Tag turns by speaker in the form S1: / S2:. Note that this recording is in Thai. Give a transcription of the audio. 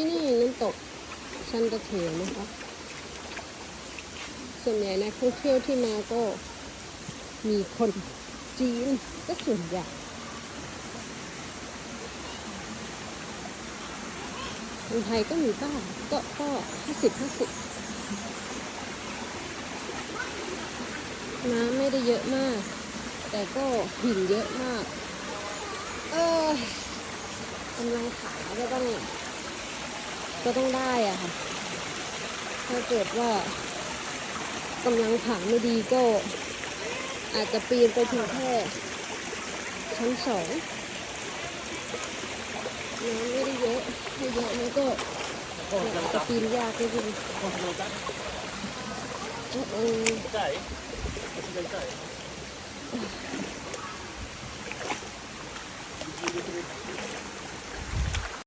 S1: ที่นี่น้ำตกชันตะเถนนะคะ ส่วนใหญ่นักท่องเที่ยวที่มาก็มีคนจีนก็ส่วนใหญ่คนไทยก็มีบ้างก็ก็ห้าสิบห้าสิบน้ำไม่ได้เยอะมาก แต่ก็หินเยอะมาก เออกำลังขาก็ต้อง ก็ต้องได้อะค่ะ ถ้าเกิดว่ากำลังขาไม่ดีก็อาจจะปีนไปถึงแค่ชั้นสองน้ำไม่ได้เยอะถ้าเยอะมันก็อาจจะปีนยากนิดนึงเออ
S2: Dai, dai, dai.